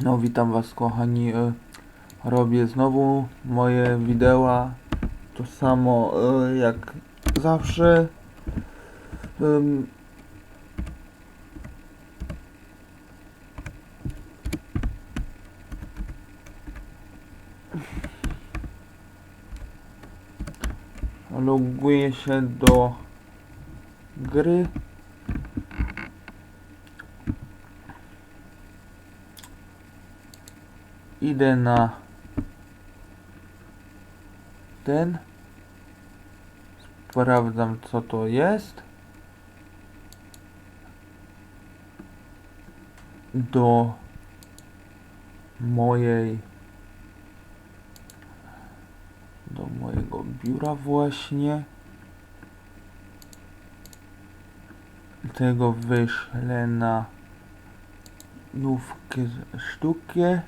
No witam was kochani. e, Robię znowu moje wideo. To samo e, jak zawsze. Loguję się do gry. Idę na ten. Sprawdzam co to jest. Do mojej do mojego biura właśnie. Tego wyślę na nówkę sztukę.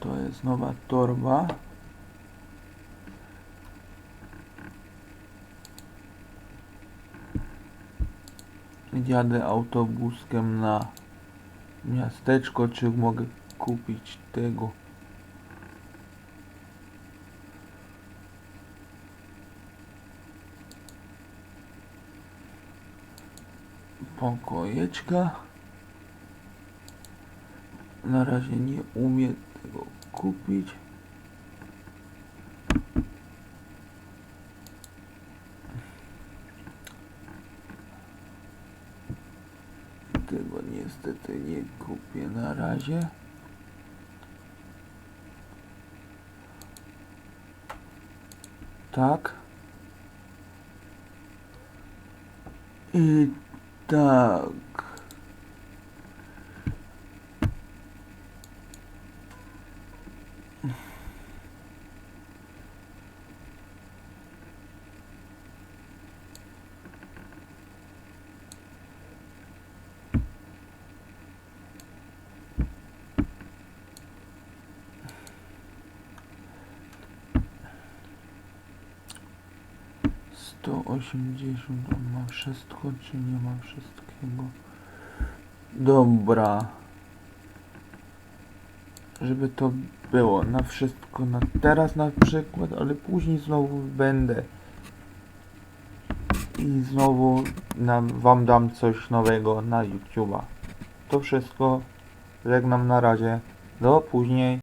To jest nowa torba. Jadę autobuskiem na miasteczko, czy mogę kupić tego. Pokojeczka. Na razie nie umiem tego kupić. Tego niestety nie kupię na razie. Tak. I tak. Sto osiemdziesiąt, on ma wszystko, czy nie ma wszystkiego? Dobra. Żeby to było na wszystko, na teraz na przykład, ale później znowu będę. I znowu nam, wam dam coś nowego na YouTube'a. To wszystko. Żegnam na razie. Do później.